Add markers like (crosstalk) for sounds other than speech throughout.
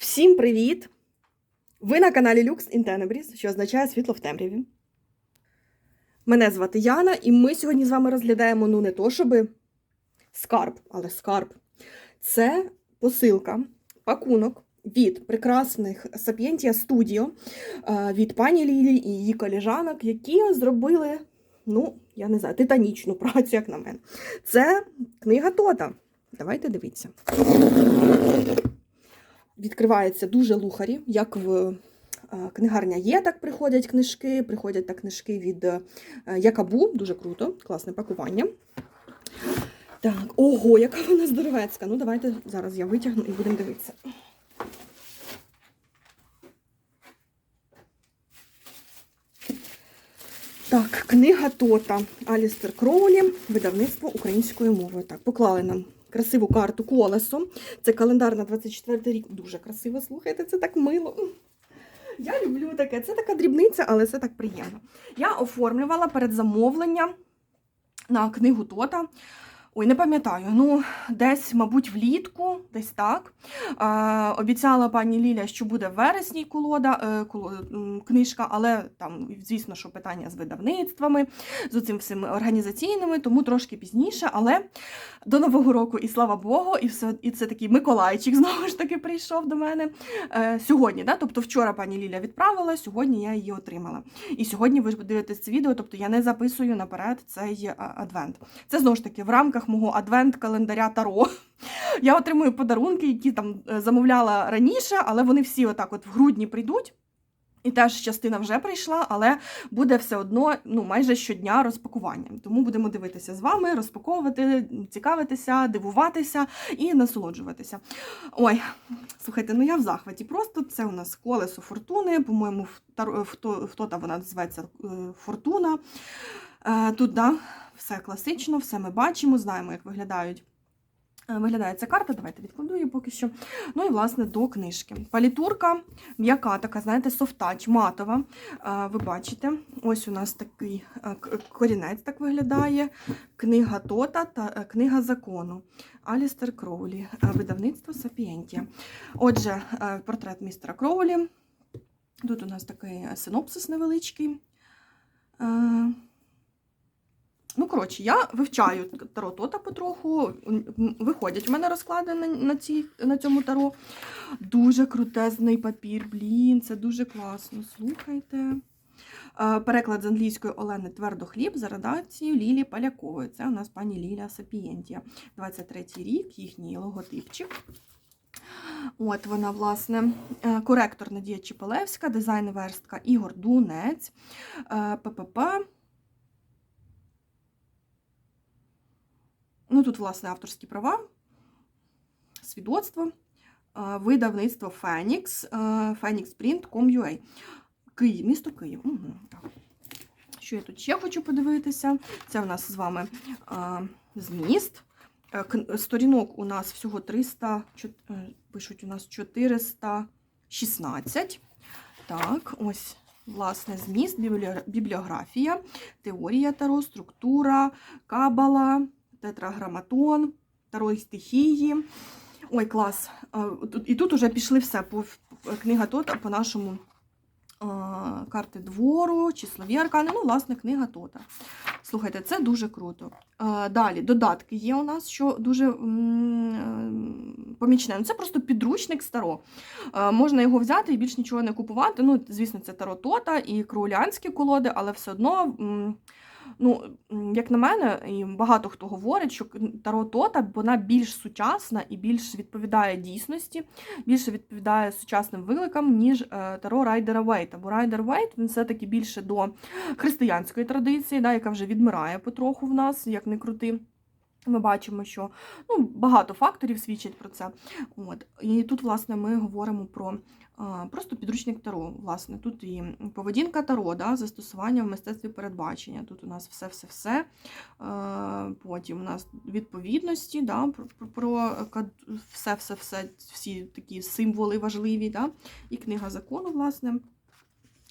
Всім привіт! Ви на каналі Lux in що означає світло в темряві. Мене звати Яна, і ми сьогодні з вами розглядаємо ну не то, щоби скарб, але скарб. Це посилка, пакунок від прекрасних Sapientia Studio, е, від пані Лілі і її коліжанок, які зробили, ну, я не знаю, титанічну працю, як на мене. Це книга Тота. Давайте дивіться відкривається дуже лухарі, як в е, книгарня є, так приходять книжки, приходять так книжки від е, Якабу, дуже круто, класне пакування. Так, ого, яка вона здоровецька. Ну, давайте зараз я витягну і будемо дивитися. Так, книга Тота Алістер Кроулі, видавництво українською мовою. Так, поклали нам красиву карту колесо. Це календар на 24 рік. Дуже красиво, слухайте, це так мило. Я люблю таке. Це така дрібниця, але це так приємно. Я оформлювала передзамовлення на книгу Тота. Ой, не пам'ятаю, ну десь, мабуть, влітку, десь так. Е, обіцяла пані Ліля, що буде в вересні колода, е, книжка, але там, звісно, що питання з видавництвами, з цим всім організаційними, тому трошки пізніше. Але до Нового року, і слава Богу, і все, і це такий Миколайчик знову ж таки прийшов до мене е, сьогодні. Да? Тобто вчора пані Ліля відправила, сьогодні я її отримала. І сьогодні ви ж дивитесь це відео, тобто я не записую наперед цей е, адвент. Це знову ж таки в рамках мого адвент-календаря Таро. (laughs) Я отримую подарунки, які там е, замовляла раніше, але вони всі отак от в грудні прийдуть. І теж частина вже прийшла, але буде все одно ну, майже щодня розпакування. Тому будемо дивитися з вами, розпаковувати, цікавитися, дивуватися і насолоджуватися. Ой, слухайте, ну я в захваті. Просто це у нас колесо фортуни. По-моєму, в Таро- в То- в Тота вона називається е, Фортуна. Е, Тут да, все класично, все ми бачимо, знаємо, як виглядають. е, Виглядає ця карта, давайте відкладу її поки що. Ну і власне до книжки. Палітурка м'яка, така, знаєте, софтач, матова. Е, Ви бачите, ось у нас такий е, корінець так виглядає. Книга Тота та книга закону. Алістер Кроулі, видавництво Сапієнтія. Отже, портрет містера Кроулі. Тут у нас такий синопсис невеличкий. Ну, коротше, я вивчаю таро Тота потроху. Виходять в мене розклади на, на, ці, на цьому таро. Дуже крутезний папір, блін, це дуже класно. Слухайте. Е, Переклад з англійської Олени Твердохліб за редакцією Лілі Полякової. Це у нас пані Ліля Сапієнтія. 23-й рік, їхній логотипчик. От вона, власне, Е, коректор Надія Чіпалевська, дизайн верстка Ігор Дунець, Е, ППП. Ну, тут, власне, авторські права, свідоцтво, е, видавництво Фенікс, е, phoenixprint.com.ua. Київ, місто Київ. Угу. Що я тут ще хочу подивитися? Це у нас з вами е, зміст. Сторінок у нас всього 300, е, пишуть у нас 416. Так, ось, власне, зміст, бібліографія, теорія таро, структура, кабала, тетраграматон, таро і стихії. Ой, клас. Е, І тут уже пішли все книга Тота по нашому е, карти двору, числові аркани, ну, власне, книга Тота. Слухайте, це дуже круто. Е, Далі, додатки є у нас, що дуже помічне. Ну, Це просто підручник старо. Можна його взяти і більш нічого не купувати. Ну, звісно, це таро Тота і кроулянські колоди, але все одно. Ну, як на мене, і багато хто говорить, що Таро Тота вона більш сучасна і більш відповідає дійсності, більше відповідає сучасним викликам, ніж е, Таро Райдера Вейта. Бо Райдер Вейт він все-таки більше до християнської традиції, да, яка вже відмирає потроху в нас, як не крути. Ми бачимо, що ну, багато факторів свідчать про це. От. І тут, власне, ми говоримо про просто підручник Таро. Власне, тут і поведінка Таро, да, застосування в мистецтві передбачення. Тут у нас все-все-все. Е, Потім у нас відповідності, да, про, про, все-все-все, всі такі символи важливі. Да, і книга закону, власне.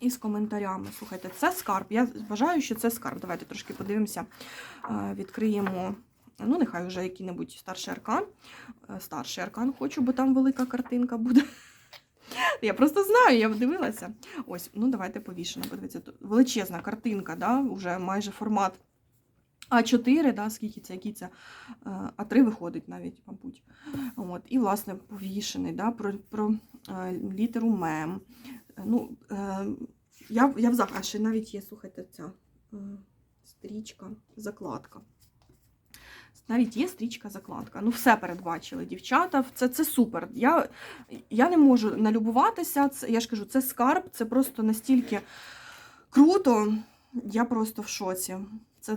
І з коментарями. Слухайте, це скарб. Я вважаю, що це скарб. Давайте трошки подивимося, Е, відкриємо. Ну, нехай вже який-небудь старший аркан. Е, Старший аркан хочу, бо там велика картинка буде. Я просто знаю, я дивилася. Ось, ну давайте повішено. Подивіться, тут величезна картинка, да? вже майже формат А4, да? скільки це, який це е, А3 виходить навіть, мабуть. От, і, власне, повішений да? про, про е, літеру мем. Ну, е, я, я в захваті, ще навіть є, слухайте, ця стрічка, закладка. Навіть є стрічка закладка. Ну, все передбачили, дівчата. Це, це супер. Я, я не можу налюбуватися. Це, я ж кажу, це скарб, це просто настільки круто. Я просто в шоці. Це,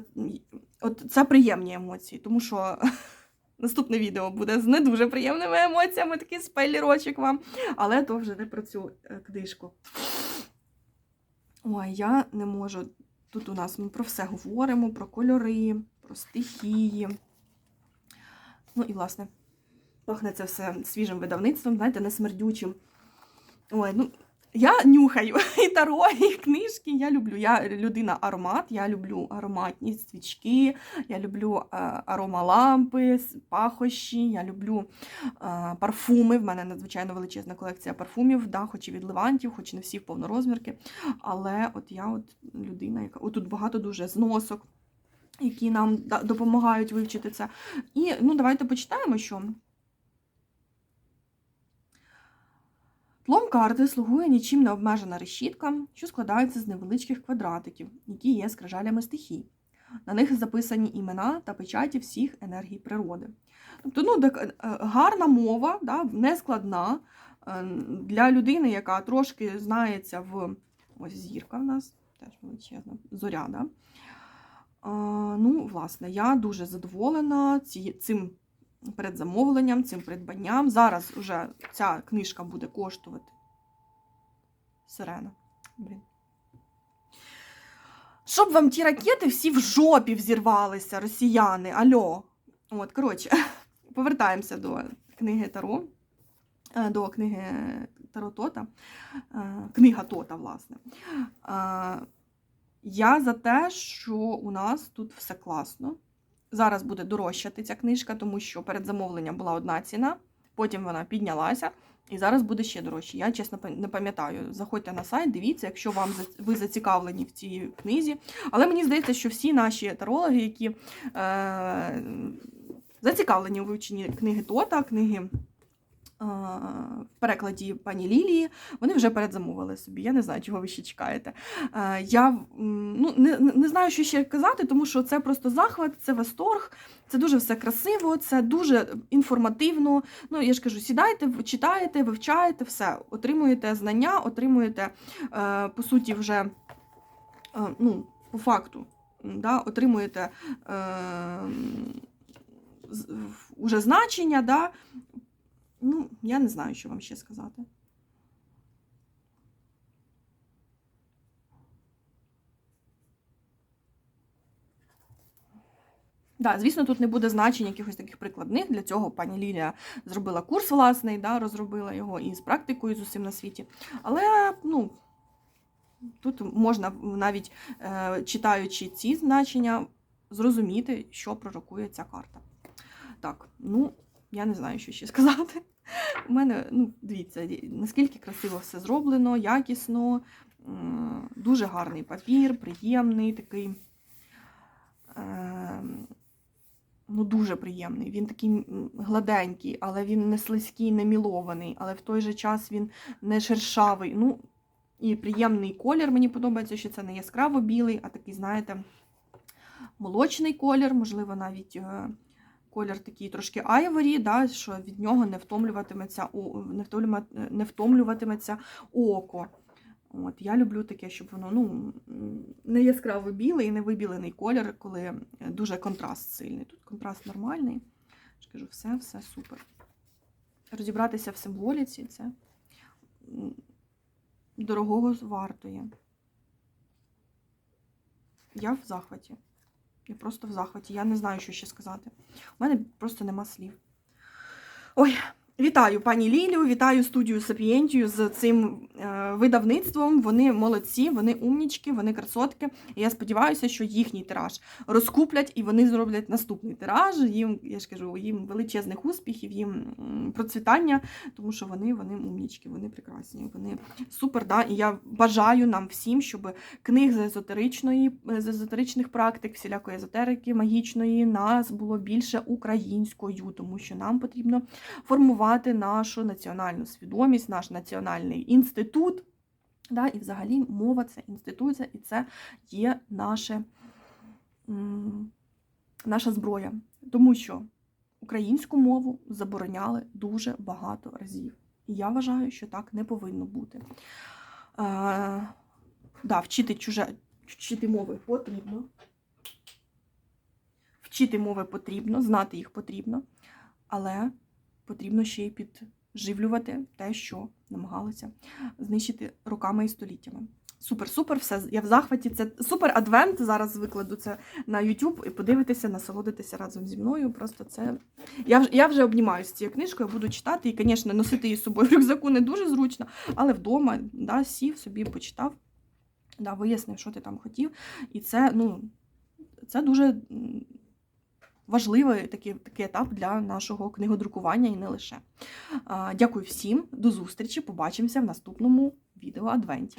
от, це приємні емоції, тому що (laughs) наступне відео буде з не дуже приємними емоціями, такий спойлерочок вам. Але то вже не про цю е, книжку. Ой, я не можу. Тут у нас ми про все говоримо: про кольори, про стихії. Ну і, власне, пахне це все свіжим видавництвом, знаєте, не смердючим. Ой, ну, я нюхаю (laughs) і таро, і книжки. Я люблю. Я людина аромат, я люблю ароматні свічки, я люблю е, аромалампи, пахощі, я люблю е, парфуми. В мене надзвичайно величезна колекція парфумів, да, хоч і від Левантів, хоч і не всі в повнорозмірки. Але от я от людина, яка отут багато дуже зносок, які нам допомагають вивчити це. І ну, давайте почитаємо, що. Тлом карти слугує нічим не обмежена решітка, що складається з невеличких квадратиків, які є скрижалями стихій. На них записані імена та печаті всіх енергій природи. Тобто, ну, так, е, гарна мова, да, нескладна е, для людини, яка трошки знається в ось зірка в нас, теж величезна зоря. Да? Ну, власне, я дуже задоволена цим передзамовленням, цим придбанням. Зараз вже ця книжка буде коштувати. Сирена. Блін. Щоб вам ті ракети всі в жопі взірвалися, росіяни. Альо. От, коротше, (laughs) повертаємося до книги Таро, е, до книги Таро Тота. Е, Книга Тота, власне. Я за те, що у нас тут все класно. Зараз буде дорожчати ця книжка, тому що перед замовленням була одна ціна, потім вона піднялася, і зараз буде ще дорожче. Я чесно не пам'ятаю. Заходьте на сайт, дивіться, якщо вам ви зацікавлені в цій книзі. Але мені здається, що всі наші тарологи, які е, зацікавлені у вивченні книги Тота, книги в перекладі пані Лілії, вони вже передзамовили собі. Я не знаю, чого ви ще чекаєте. Е, Я ну, не, не знаю, що ще казати, тому що це просто захват, це восторг, це дуже все красиво, це дуже інформативно. Ну, я ж кажу, сідайте, читаєте, вивчаєте, все, отримуєте знання, отримуєте, е, по суті, вже е, ну, по факту, да, отримуєте е, уже значення. Да. Ну, я не знаю, що вам ще сказати. Да, звісно, тут не буде значень якихось таких прикладних. Для цього пані Лілія зробила курс власний, да, розробила його і з практикою з усім на світі. Але ну, тут можна навіть е, читаючи ці значення, зрозуміти, що пророкує ця карта. Так, ну, я не знаю, що ще сказати. У мене, ну, дивіться, наскільки красиво все зроблено, якісно, дуже гарний папір, приємний такий. Е, ну, дуже приємний. Він такий гладенький, але він не слизький, не мілований, але в той же час він не шершавий. Ну, і приємний колір. Мені подобається, що це не яскраво білий, а такий, знаєте, молочний колір, можливо, навіть е, колір такий трошки айворі, да, що від нього не втомлюватиметься, не втомлюва- не втомлюватиметься око. От, я люблю таке, щоб воно ну, не яскраво білий і не вибілений колір, коли дуже контраст сильний. Тут контраст нормальний. Кажу, все, все супер. Розібратися в символіці це дорогого вартує. Я в захваті. Я просто в захваті. Я не знаю, що ще сказати. У мене просто нема слів. Ой, вітаю пані Лілію, вітаю студію Сапієнтію з цим е, видавництвом. Вони молодці, вони умнічки, вони красотки. І я сподіваюся, що їхній тираж розкуплять і вони зроблять наступний тираж. Їм, я ж кажу, їм величезних успіхів, їм процвітання, тому що вони, вони умнічки, вони прекрасні, вони супер. Да? І я бажаю нам всім, щоб книг з езотеричної, з езотеричних практик, всілякої езотерики, магічної, нас було більше українською, тому що нам потрібно формувати нашу національну свідомість, наш національний інститут. Да, і взагалі мова це інституція, і це є наше, наша зброя. Тому що українську мову забороняли дуже багато разів. І я вважаю, що так не повинно бути. Е, да, вчити чуже, вчити мови потрібно. Вчити мови потрібно, знати їх потрібно, але потрібно ще й підживлювати те, що намагалися знищити роками і століттями. Супер, супер, все. Я в захваті. Це супер адвент. Зараз викладу це на YouTube і подивитися, насолодитися разом зі мною. Просто це. Я вже, я вже обнімаюся цією книжкою, буду читати. І, звісно, носити її з собою в рюкзаку не дуже зручно, але вдома да, сів собі почитав, да, вияснив, що ти там хотів. І це, ну, це дуже важливий такий, такий етап для нашого книгодрукування і не лише. Дякую всім, до зустрічі. Побачимося в наступному відео Адвенті.